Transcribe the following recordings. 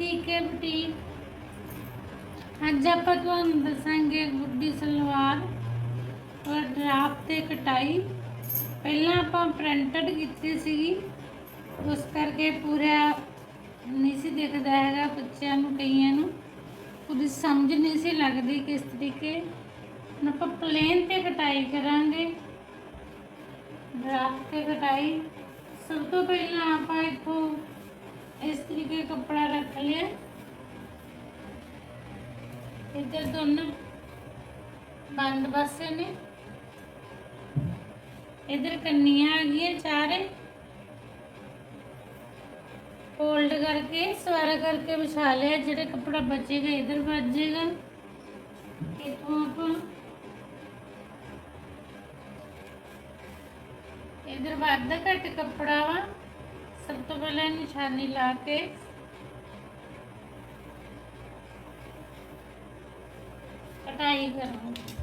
ਸੀਕੇ boutique. ਅੱਜ ਆਪਾਂ ਤੁਹਾਨੂੰ ਦੱਸਾਂਗੇ ਗੁੱਡੀ ਸਲਵਾਰ ਔਰ ਡਰਾਫਟ ਤੇ ਕਟਾਈ। ਪਹਿਲਾਂ ਆਪਾਂ ਪ੍ਰਿੰਟਡ ਕੀਤੀ ਸੀਗੀ। ਉਸ ਕਰਕੇ ਪੂਰਾ ਨਹੀਂ ਸੀ ਦਿਖਦਾ ਹੈਗਾ ਬੱਚਿਆਂ ਨੂੰ, ਕਈਆਂ ਨੂੰ। ਪੂਰੀ ਸਮਝ ਨਹੀਂ ਸੀ ਲੱਗਦੀ ਕਿਸ ਤਰੀਕੇ। ਹੁਣ ਆਪਾਂ ਪਲੇਨ ਤੇ ਕਟਾਈ ਕਰਾਂਗੇ। ਡਰਾਫਟ ਤੇ ਕਟਾਈ। ਸਭ ਤੋਂ ਪਹਿਲਾਂ ਆਪਾਂ ਇੱਥੋਂ ਇਸ ਤਰੀਕੇ ਕੱਪੜਾ ਰੱਖ ਲਿਆ ਇੱਧਰ ਦੋਨੋਂ ਬੰਦ ਪਾਸੇ ਨੇ ਇਧਰ ਕੰਨੀਆਂ ਆ ਗਈਆਂ ਚਾਰੇ ਫੋਲਡ ਕਰਕੇ ਸਵਾਰਾ ਕਰਕੇ ਵਿਛਾ ਲਿਆ ਜਿਹੜਾ ਕੱਪੜਾ ਬਚੇਗਾ ਇਧਰ ਵੱਜੇਗਾ ਇਥੋਂ ਆਪਾਂ ਇਧਰ ਵੱਧ ਘੱਟ ਕੱਪੜਾ ਵਾ ਸਭ ਤੋਂ ਪਹਿਲਾਂ ਨਿਸ਼ਾਨੀ ਲਾ ਕੇ ਕਟਾਈ ਕਰਾਂਗੇ।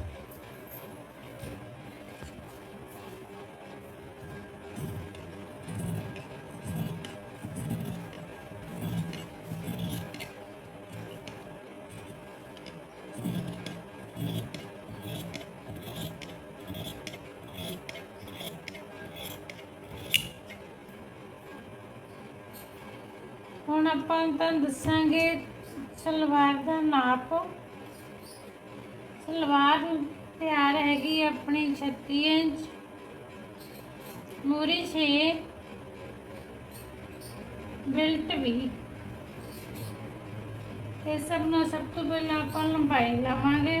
ਆਪਾਂ ਤੁਹਾਨੂੰ ਦੱਸਾਂਗੇ ਸਲਵਾਰ ਦਾ ਨਾਪ। ਸਲਵਾਰ ਤਿਆਰ ਹੈਗੀ ਆਪਣੀ 36 ਇੰਚ। ਮੂਰੀ 6 ਬਿਲਟ ਵੀ। ਇਹ ਸਭ ਨੂੰ ਸਭ ਤੋਂ ਪਹਿਲਾਂ ਆਪਾਂ ਲੰਬਾਈ ਲਾਵਾਂਗੇ।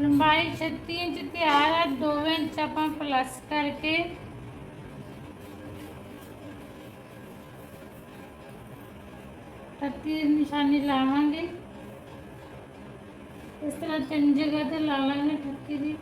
ਲੰਬਾਈ 36 ਇੰਚ ਤਿਆਰ ਹੈ 2 ਇੰਚ ਆਪਾਂ ਪਲੱਸ ਕਰਕੇ। ਪੱਤੀ ਦੀ ਨਿਸ਼ਾਨੀ ਲਾਵਾਂਗੇ। ਇਸ ਤਰ੍ਹਾਂ ਤਿੰਨ ਜਗ੍ਹਾ ਤੇ ਲਾ ਲਾਂਗੇ ਠੱਤੀ ਦੀ।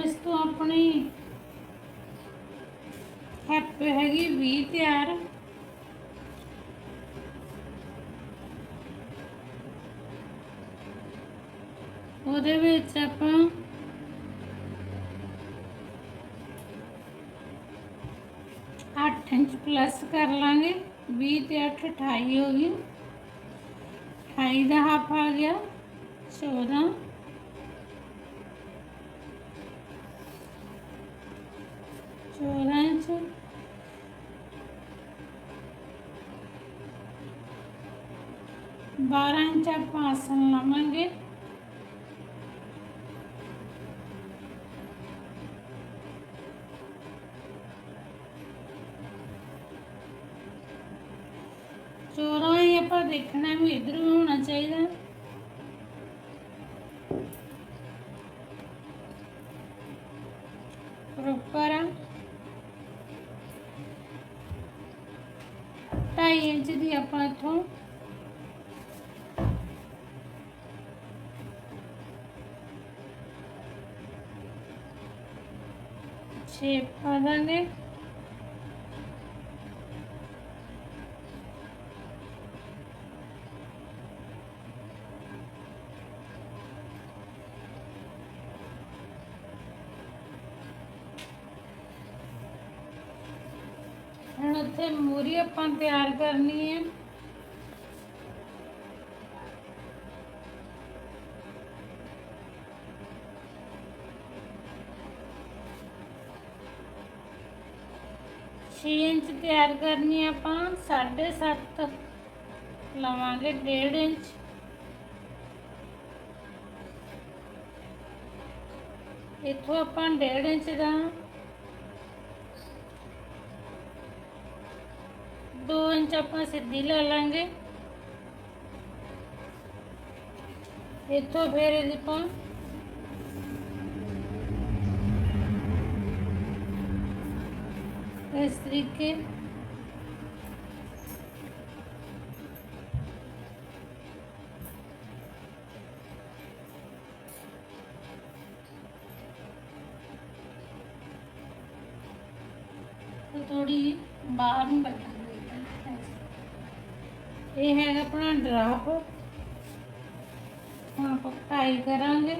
ਹੁਣ ਇਸ ਤੋਂ ਆਪਣੀ ਹੈਪ ਹੈਗੀ 20 ਤਿਆਰ। ਉਹਦੇ ਵਿੱਚ ਆਪਾਂ ਅੱਠ ਇੰਚ ਪਲੱਸ ਕਰ ਲਾਂਗੇ। 20 ਤੇ 8 28 ਹੋ ਗਈ। 28 ਦਾ ਹਾਫ ਆ ਗਿਆ। 14 ਚੌਦਾਂ ਇੰਚ ਬਾਰਾਂ ਆਪਾਂ ਆਸਣ ਲਾਵਾਂਗੇ ਚੌਦਾਂ ਹੀ ਆਪਾਂ ਦੇਖਣਾ ਵੀ ਇਧਰ ਹੋਣਾ ਚਾਹੀਦਾ ਇੱਥੋਂ ਛੇਪ ਪਾ ਦਾਂਗੇ। ਹੁਣ ਉੱਥੇ ਮੂਰੀ ਆਪਾਂ ਤਿਆਰ ਕਰਨੀ ਹੈ। ਕਰਨੀ ਹੈ ਆਪਾਂ 7.5 ਲਵਾਂਗੇ 1.5 ਇੰਚ। ਇੱਥੋਂ ਆਪਾਂ 1.5 ਇੰਚ ਦਾ 2 ਇੰਚ ਆਪਾਂ ਸਿੱਧੀ ਲੈ ਲਾਂਗੇ। ਇੱਥੋਂ ਫਿਰ ਇਹਦੀ ਆਪਾਂ ਇਸ ਤਰੀਕੇ ਇਹ ਹੈਗਾ ਆਪਣਾ ਡਰਾਫ ਹੁਣ ਆਪਾਂ ਕਟਾਈ ਕਰਾਂਗੇ।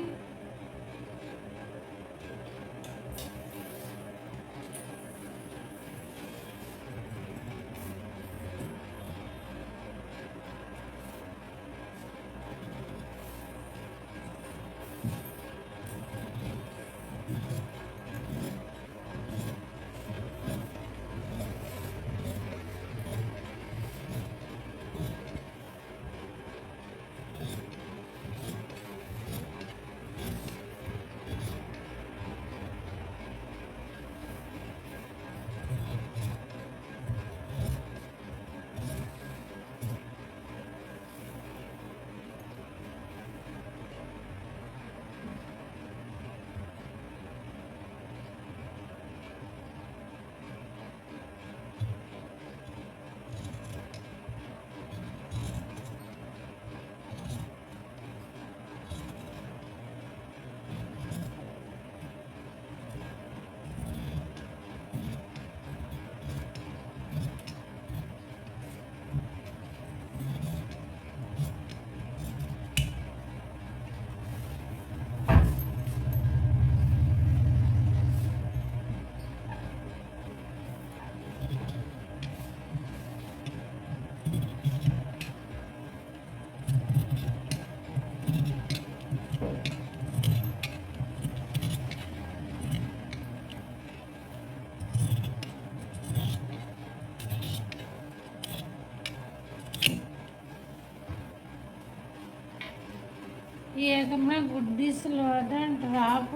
ਮੈਂ ਸਲਵਾਰ ਦਾ ਡਰਾਪ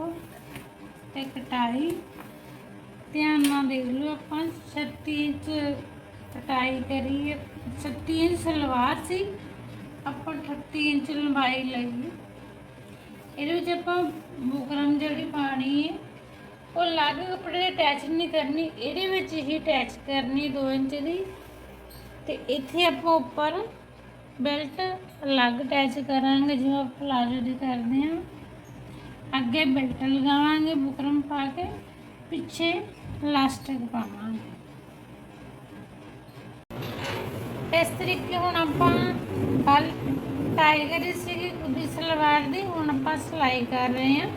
ਤੇ ਕਟਾਈ। ਧਿਆਨ ਨਾਲ ਦੇਖ ਲਓ ਆਪਾਂ 36 ਇੰਚ ਕਟਾਈ ਕਰੀ ਹੈ 36 ਇੰਚ ਸਲਵਾਰ ਸੀ, ਆਪਾਂ 38 ਇੰਚ ਲੰਬਾਈ ਲਈ। ਇਹਦੇ ਵਿੱਚ ਆਪਾਂ ਬੁਕਰਮ ਜਿਹੜੀ ਪਾਣੀ ਹੈ ਉਹ ਅਲੱਗ ਕੱਪੜੇ ਦੇ ਅਟੈਚ ਨਹੀਂ ਕਰਨੀ, ਇਹਦੇ ਵਿੱਚ ਹੀ ਅਟੈਚ ਕਰਨੀ 2 ਇੰਚ ਦੀ। ਤੇ ਇੱਥੇ ਆਪਾਂ ਉੱਪਰ ਬੈਲਟ ਅਲੱਗ ਅਟੈਚ ਕਰਾਂਗੇ, ਜਿਵੇਂ ਆਪਾਂ ਪਲਾਜ਼ੋ ਦੀ ਕਰਦੇ ਹਾਂ। ਅੱਗੇ ਬੈਲਟ ਲਗਾਵਾਂਗੇ, ਬੁਕਰਮ ਪਾ ਕੇ, ਪਿੱਛੇ ਲਾਸਟਿਕ ਪਾਵਾਂਗੇ। ਇਸ ਤਰੀਕੇ ਹੁਣ ਆਪਾਂ ਕੱਲ ਟਾਈ ਕਰੀ ਸੀਗੀ, ਉਹਦੀ ਸਲਵਾਰ ਦੀ, ਹੁਣ ਆਪਾਂ ਸਿਲਾਈ ਕਰ ਰਹੇ ਹਾਂ।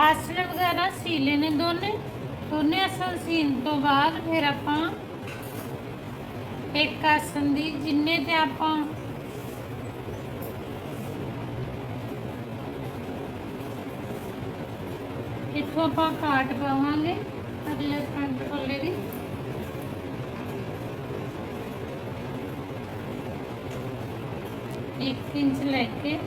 ਆਸਣ ਵਗੈਰਾ ਸੀਲੇ ਨੇ ਦੋਨੇ। ਦੋਨੇ ਅਸਲ ਸੀਣ ਤੋਂ ਬਾਅਦ ਫਿਰ ਆਪਾਂ ਇੱਕ ਆਸਣ ਦੀ ਜਿੰਨੇ ਤੇ ਆਪਾਂ ਇੱਥੋਂ ਆਪਾਂ ਕਾਟ ਪਾਵਾਂਗੇ, ਅਗਲੇ ਫਰੰਟ ਪੱਲੇ ਦੀ। ਇੱਕ ਇੰਚ ਲੈ ਕੇ।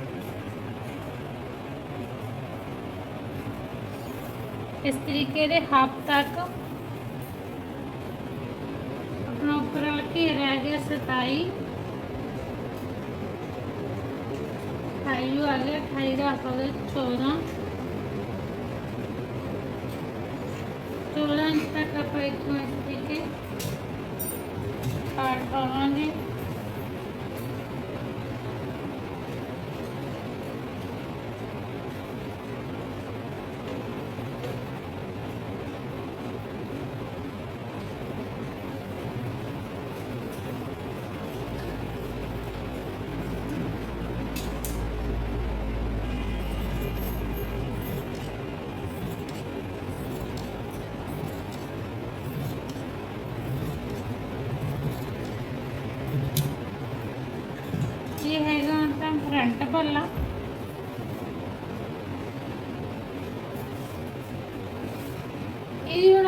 ਇਸ ਤਰੀਕੇ ਦੇ ਹੱਥ ਤੱਕ ਉੱਪਰ ਰਹਿ ਗਿਆ 27 28 ਆ ਗਿਆ 28 ਦਾ ਆਪਾਂ 14 14 ਤੱਕ ਆਪਾਂ ਇੱਥੋਂ ਇਸ ਤਰੀਕੇ ਕਾਟ ਪਾਵਾਂਗੇ।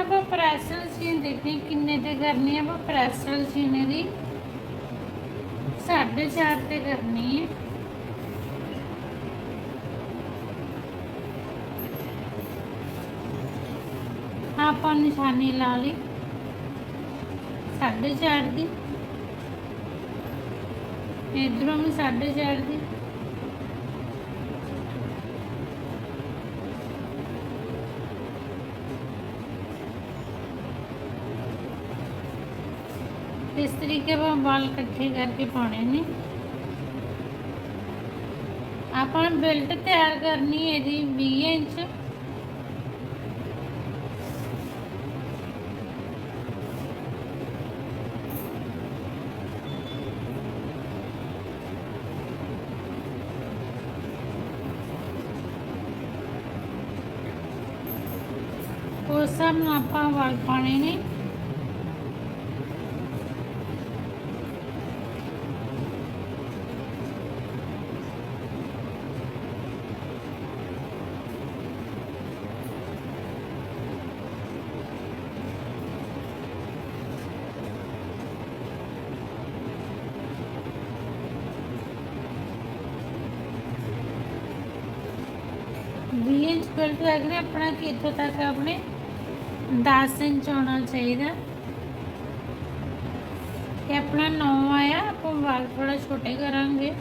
ਆਪਾਂ ਪ੍ਰੈਸਲ ਸੀਨ ਦੇਖਣੀ ਕਿੰਨੇ ਤੇ ਕਰਨੀ ਹੈ ਆਪਾਂ ਪ੍ਰੈਸਲ ਸੀਨ ਇਹਦੀ ਸਾਢੇ ਤੇ ਕਰਨੀ ਹੈ ਆਪਾਂ ਨਿਸ਼ਾਨੀ ਲਾ ਲਈ, ਸਾਢੇ ਚਾਰ ਦੀ। ਇਧਰੋਂ ਵੀ ਸਾਢੇ ਚਾਰ ਦੀ। ਇਸ ਤਰੀਕੇ ਨਾਲ ਵਾਲ ਇਕੱਠੇ ਕਰਕੇ ਪਾਉਣੇ ਨੇ। ਆਪਾਂ ਬੈਲਟ ਤਿਆਰ ਕਰਨੀ ਹੈ ਜੀ 20 ਇੰਚ। ਉਸ ਹਿਸਾਬ ਨਾਲ ਆਪਾਂ ਵਾਲ ਪਾਣੇ ਨੇ। ਵੀਹ ਇੰਚ ਬੈਲਟ ਲੱਗ ਰਿਹਾ ਆਪਣਾ ਕਿ ਇੱਥੋਂ ਤੱਕ ਆਪਣੇ 10 ਇੰਚ ਆਉਣਾ ਚਾਹੀਦਾ। ਇਹ ਆਪਣਾ 9 ਆਇਆ, ਆਪਾਂ ਵਾਲ ਥੋੜਾ ਛੋਟੇ ਕਰਾਂਗੇ।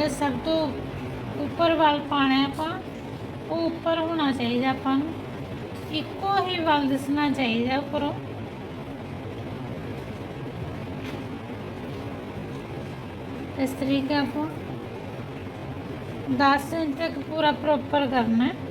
ਜਿਹੜਾ ਸਭ ਤੋਂ ਉੱਪਰ ਵੱਲ ਪਾਣਾ ਆਪਾਂ, ਉਹ ਉੱਪਰ ਹੋਣਾ ਚਾਹੀਦਾ ਆਪਾਂ ਨੂੰ। ਇੱਕੋ ਹੀ ਵੱਲ ਦਿਸਣਾ ਚਾਹੀਦਾ ਉੱਪਰੋਂ। ਇਸ ਤਰੀਕੇ ਆਪਾਂ 10 ਇੰਚ ਤੱਕ ਪੂਰਾ ਪ੍ਰੋਪਰ ਕਰਨਾ ਹੈ।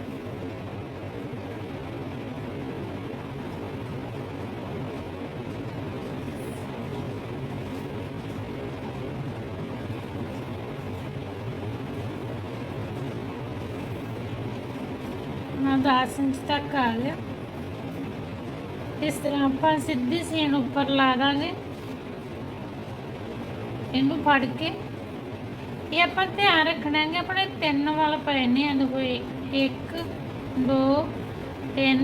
10 ਇੰਚ ਤੱਕ ਆ। ਗਿਆ ਇਸ ਤਰ੍ਹਾਂ ਆਪਾਂ ਸਿੱਧੀ ਸੀਨ ਉੱਪਰ ਲਾ ਦਾਂਗੇ। ਇਹਨੂੰ ਫੜ ਕੇ। ਇਹ ਆਪਾਂ ਧਿਆਨ ਰੱਖਣਾ ਹੈ ਕਿ ਆਪਣੇ ਤਿੰਨ ਵਾਲ ਪਏ ਨੇ ਇਹਨੂੰ ਕੋਈ 1 2 3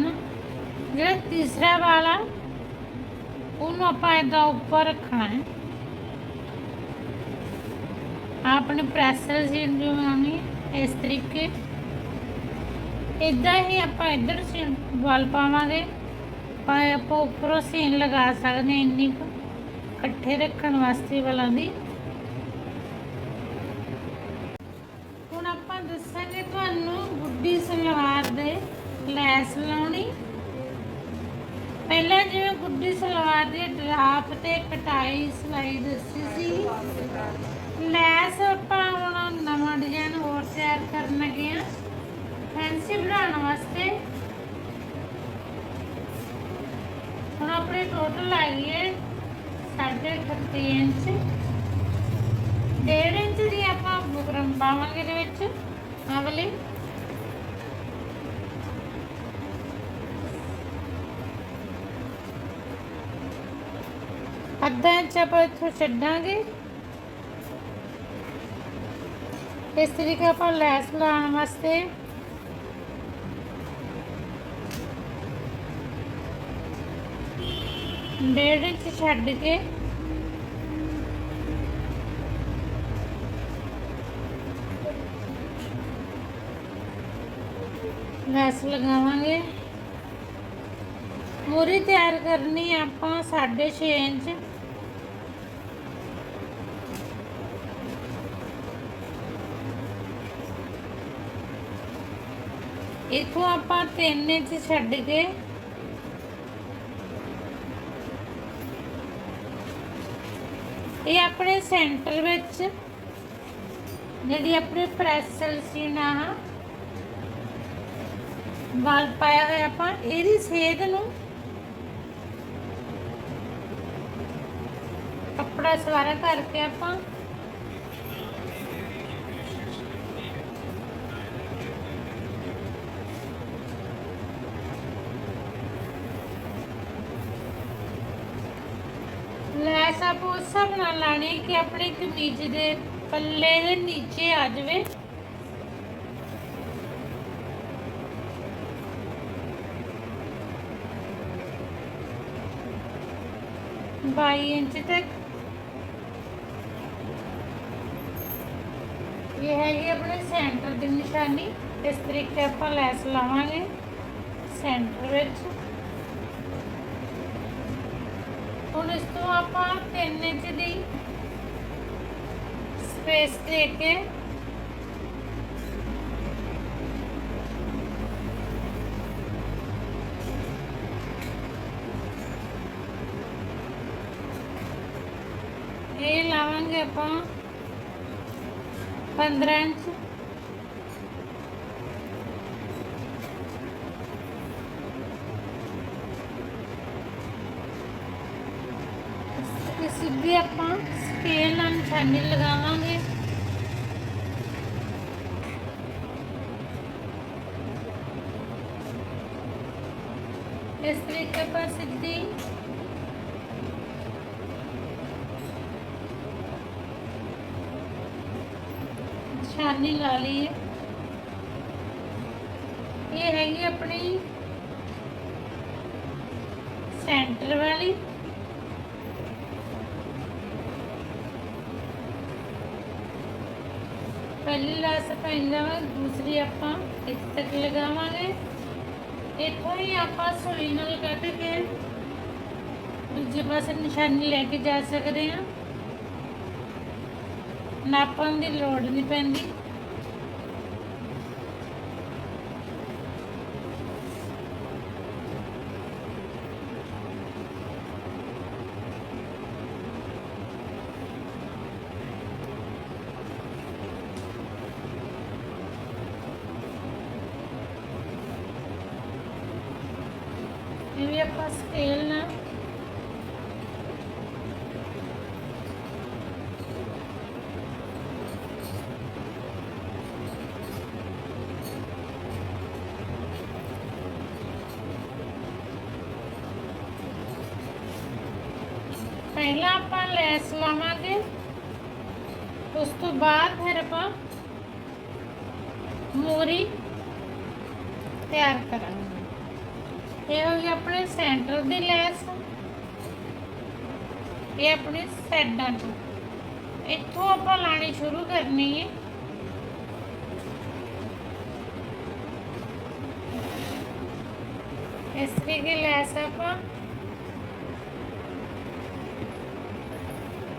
ਜਿਹੜਾ ਤੀਸਰਾ ਵਾਲ ਆ, ਉਹਨੂੰ ਆਪਾਂ ਏਦਾਂ ਉੱਪਰ ਰੱਖਣਾ ਹੈ। ਆਪਣੇ ਪ੍ਰੈਸਰ ਸੀਨ ਜੋ ਆਉਣੀ ਇਸ ਤਰੀਕੇ। ਇਦਾਂ ਹੀ ਆਪਾਂ ਇੱਧਰ ਸੀਨ ਵਾਲ ਪਾਵਾਂਗੇ। ਪਰ ਆਪਾਂ ਉੱਪਰੋਂ ਸੀਨ ਲਗਾ ਸਕਦੇ ਇੰਨੀ ਕੁ, ਇਕੱਠੇ ਰੱਖਣ ਵਾਸਤੇ ਵਾਲਾਂ ਦੀ। ਹੁਣ ਆਪਾਂ ਦੱਸਾਂਗੇ ਤੁਹਾਨੂੰ ਗੁੱਡੀ ਸਲਵਾਰ ਦੇ ਲੈਸ ਲਾਉਣੀ। ਪਹਿਲਾਂ ਜਿਵੇਂ ਗੁੱਡੀ ਸਲਵਾਰ ਦੀ ਡਰਾਪ ਤੇ ਕਟਾਈ ਸਿਲਾਈ ਦੱਸੀ ਸੀ। ਲੈਸ ਆਪਾਂ ਹੁਣ ਨਵਾਂ ਡਿਜ਼ਾਈਨ ਹੋਰ ਤਿਆਰ ਕਰਨ ਲੱਗੇ ਆ ਫੈਂਸੀ ਬਣਾਉਣ ਵਾਸਤੇ। ਹੁਣ ਆਪਣੇ ਟੋਟਲ ਆਈ ਹੈ 38 ਇੰਚ। 1.5 ਇੰਚ ਦੀ ਆਪਾਂ ਬੁਕਰਮ ਪਾਵਾਂਗੇ ਇਹਦੇ ਵਿੱਚ, ਆਹ ਵਾਲੀ। ਅੱਧਾ ਇੰਚ ਆਪਾਂ ਇੱਥੋਂ ਛੱਡਾਂਗੇ। ਇਸ ਤਰੀਕੇ ਆਪਾਂ ਲੈਸ ਲਾਉਣ ਵਾਸਤੇ। ਡੇਢ ਇੰਚ ਛੱਡ ਕੇ ਲੈਸ ਲਗਾਵਾਂਗੇ। ਮੂਰੀ ਤਿਆਰ ਕਰਨੀ ਹੈ ਆਪਾਂ 6.5 ਇੰਚ। ਇਥੋਂ ਆਪਾਂ 3 ਇੰਚ ਛੱਡ ਕੇ ਇਹ ਆਪਣੇ ਸੈਂਟਰ ਵਿੱਚ, ਜਿਹੜੀ ਆਪਣੇ ਪ੍ਰੈਸਲ ਸੀ ਨਾ ਵਾਲ ਪਾਇਆ ਹੋਇਆ ਆਪਾਂ, ਇਹਦੀ ਸੇਧ ਨੂੰ ਕੱਪੜਾ ਸਵਾਰਾ ਕਰਕੇ ਆਪਾਂ ਲੈਸ ਆਪ ਉਸ ਹਿਸਾਬ ਕਿ ਆਪਣੀ ਕਮੀਜ਼ ਦੇ ਪੱਲੇ ਦੇ ਨੀਚੇ ਆ ਜਾਵੇ। ਬਾਈ ਇੰਚ ਤੱਕ। ਇਹ ਹੈਗੀ ਆਪਣੇ ਸੈਂਟਰ ਦੀ ਨਿਸ਼ਾਨੀ। ਇਸ ਤਰੀਕੇ ਆਪਾਂ ਲੈਸ ਲਾਵਾਂਗੇ। ਸੈਂਟਰ ਵਿੱਚ। ਹੁਣ ਇਸ ਤੋਂ ਆਪਾਂ 3 ਇੰਚ ਦੀ ਸਪੇਸ ਦੇ ਕੇ ਇਹ ਲਾਵਾਂਗੇ ਆਪਾਂ 15 ਇੰਚ। ਤੇ ਆਪਾਂ ਸਕੇਲ ਨਾਲ ਨਿਸ਼ਾਨੀ ਲਗਾਵਾਂਗੇ। ਇਸ ਤਰੀਕੇ ਪਰ ਸਿੱਧੀ ਨਿਸ਼ਾਨੀ ਲਾ ਲਈਏ। ਇਹ ਹੈਗੀ ਆਪਣੀ ਸੈਂਟਰ ਵਾਲੀ। ਪਹਿਲੀ ਲਾਸ ਪੈਂਦਾ ਦੂਸਰੀ ਆਪਾਂ ਇੱਥੇ ਤੱਕ ਲਗਾਵਾਂਗੇ। ਇੱਥੋਂ ਹੀ ਆਪਾਂ ਸੂਈ ਨਾਲ ਕੱਢ ਕੇ ਦੂਜੇ ਪਾਸੇ ਨਿਸ਼ਾਨੀ ਲੈ ਕੇ ਜਾ ਸਕਦੇ ਹਾਂ। ਨਾਪਣ ਦੀ ਲੋੜ ਨਹੀਂ ਪੈਂਦੀ ਇਹ ਵੀ ਆਪਾਂ ਸਕੇਲ ਨਾਲ ਪਹਿਲਾਂ ਆਪਾਂ ਲੈਸ ਲਾਵਾਂਗੇ ਉਸ ਤੋਂ ਬਾਅਦ ਫਿਰ ਆਪਾਂ ਮੋਰੀ ਤਿਆਰ ਕਰਾਂਗੇ। ਇਹ ਹੋ ਗਈ ਆਪਣੇ ਸੈਂਟਰ ਦੀ ਲੈਸ। ਇਹ ਆਪਣੇ ਸਾਈਡਾਂ ਤੋਂ। ਇੱਥੋਂ ਆਪਾਂ ਲਾਣੀ ਸ਼ੁਰੂ ਕਰਨੀ ਹੈ। ਇਸ ਤਰੀਕੇ ਲੈਸ ਆਪਾਂ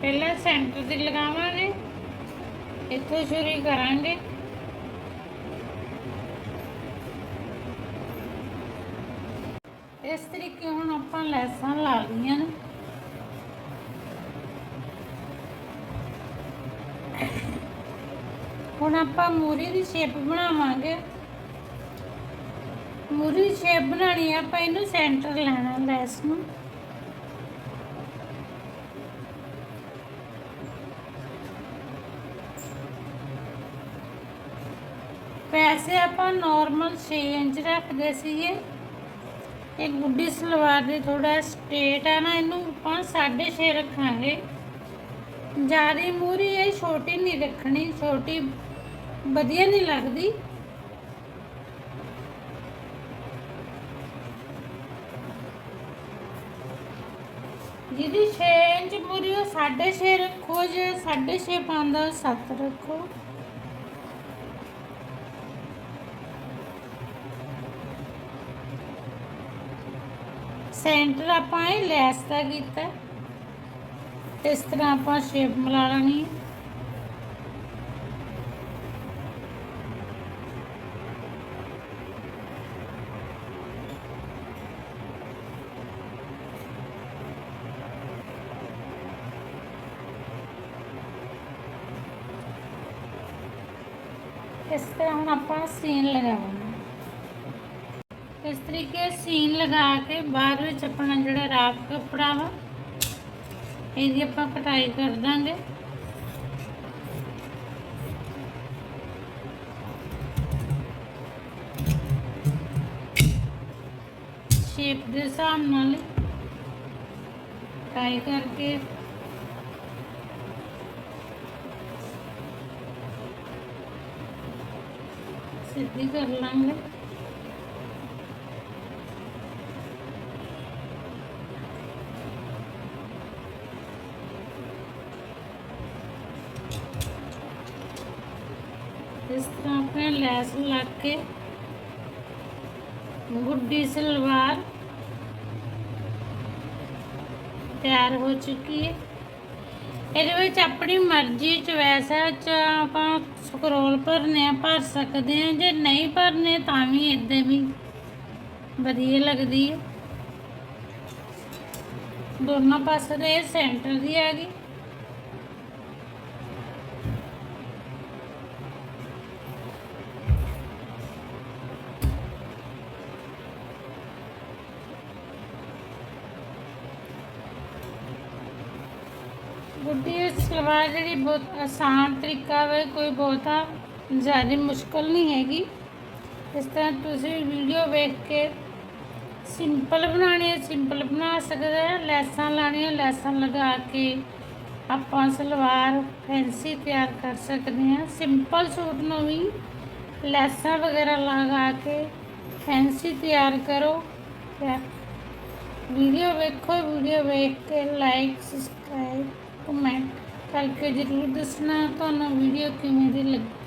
ਪਹਿਲਾਂ ਸੈਂਟਰ ਤੇ ਲਗਾਵਾਂਗੇ। ਇੱਥੋਂ ਸ਼ੁਰੂ ਕਰਾਂਗੇ। ਇਸ ਤਰੀਕੇ ਹੁਣ ਆਪਾਂ ਲੈਸਾਂ ਲਾ ਲਈਆਂ ਨੇ। ਹੁਣ ਆਪਾਂ ਮੂਰੀ ਦੀ ਸ਼ੇਪ ਬਣਾਵਾਂਗੇ। ਮੂਰੀ ਦੀ ਸ਼ੇਪ ਬਣਾਣੀ ਆ, ਆਪਾਂ ਇਹਨੂੰ ਸੈਂਟਰ ਲੈਣਾ ਲੈਸ ਨੂੰ ਪੈਸੇ ਆਪਾਂ ਨਾਰਮਲ 6 ਇੰਚ ਰੱਖਦੇ ਸੀਗੇ। ਇਹ ਗੁੱਡੀ ਸਲਵਾਰ ਦੀ ਥੋੜਾ ਸਟੇਟ ਆ ਨਾ, ਇਹਨੂੰ ਆਪਾਂ 6.5 ਰੱਖਾਂਗੇ। ਜ਼ਿਆਦਾ ਮੂਰੀ ਇਹ ਛੋਟੀ ਨਹੀਂ ਰੱਖਣੀ, ਛੋਟੀ ਵਧੀਆ ਨਹੀਂ ਲੱਗਦੀ। ਜਿਹਦੀ 6 ਇੰਚ ਮੂਰੀ ਉਹ 6.5 ਰੱਖੋ, ਜੇ 6.5 ਪਾਉਂਦਾ 7 ਰੱਖੋ। ਸੈਂਟਰ ਆਪਾਂ ਇਹ ਲੈਸ ਦਾ ਕੀਤਾ। ਇਸ ਤਰ੍ਹਾਂ ਆਪਾਂ ਸ਼ੇਪ ਮਿਲਾ ਲੈਣੀ ਹੈ। ਇਸ ਤਰ੍ਹਾਂ ਹੁਣ ਆਪਾਂ ਸੀਨ ਲਗਾਵਾਂਗੇ ਇਸ ਤਰੀਕੇ ਸੀਨ ਲਗਾ ਕੇ ਬਾਅਦ ਵਿੱਚ ਆਪਣਾ ਜਿਹੜਾ ਰਾਫ ਕੱਪੜਾ ਵਾ, ਇਹਦੀ ਆਪਾਂ ਕਟਾਈ ਕਰ ਦਾਂਗੇ। ਸ਼ੇਪ ਦੇ ਹਿਸਾਬ ਨਾਲ ਕਟਾਈ ਕਰਕੇ। ਸਿੱਧੀ ਕਰ ਲਾਂਗੇ। ਇਸ ਤਰ੍ਹਾਂ ਆਪਣੇ ਲੈਸ ਲਾ ਕੇ ਗੁੱਡੀ ਸਲਵਾਰ ਤਿਆਰ ਹੋ ਚੁੱਕੀ ਹੈ। ਇਹਦੇ ਵਿੱਚ ਆਪਣੀ ਮਰਜ਼ੀ ਚੋਇਸ ਹੈ ਚ ਆਪਾਂ ਸਕਰੋਲ ਭਰਨੇ ਆ, ਭਰ ਸਕਦੇ ਆ, ਜੇ ਨਹੀਂ ਭਰਨੇ ਤਾਂ ਵੀ ਇਦਾਂ ਵੀ ਵਧੀਆ ਲੱਗਦੀ ਹੈ। ਦੋਨੋਂ ਪਾਸੇ ਦੇ ਸੈਂਟਰ ਦੀ ਆ ਗਈ। ਗੁੱਡੀ ਸਲਵਾਰ ਜਿਹੜੀ ਬਹੁਤ ਆਸਾਨ ਤਰੀਕਾ ਵੇ ਕੋਈ ਬਹੁਤਾ ਜ਼ਿਆਦਾ ਮੁਸ਼ਕਲ ਨਹੀਂ ਹੈਗੀ ਇਸ ਤਰ੍ਹਾਂ ਤੁਸੀਂ ਵੀਡੀਓ ਵੇਖ ਕੇ ਸਿੰਪਲ ਬਣਾਉਣੀ ਹੈ ਸਿੰਪਲ ਬਣਾ ਸਕਦੇ ਆ ਲੈਸਾਂ ਲਾਣੀਆਂ ਲੈਸਾਂ ਲਗਾ ਕੇ ਆਪਾਂ ਸਲਵਾਰ ਫੈਂਸੀ ਤਿਆਰ ਕਰ ਸਕਦੇ ਹਾਂ ਸਿੰਪਲ ਸੂਟ ਨੂੰ ਵੀ ਲੈਸਾਂ ਵਗੈਰਾ ਲਗਾ ਕੇ ਫੈਂਸੀ ਤਿਆਰ ਕਰੋ ਤੇ ਵੀਡੀਓ ਵੇਖੋ ਵੀਡੀਓ ਵੇਖ ਕੇ ਲਾਈਕ ਸਬਸਕ੍ਰਾਈਬ ਕਮੈਂਟ ਕਰਕੇ ਜ਼ਰੂਰ ਦੱਸਣਾ ਤੁਹਾਨੂੰ ਵੀਡੀਓ ਕਿਵੇਂ ਦੀ ਲੱਗੀ।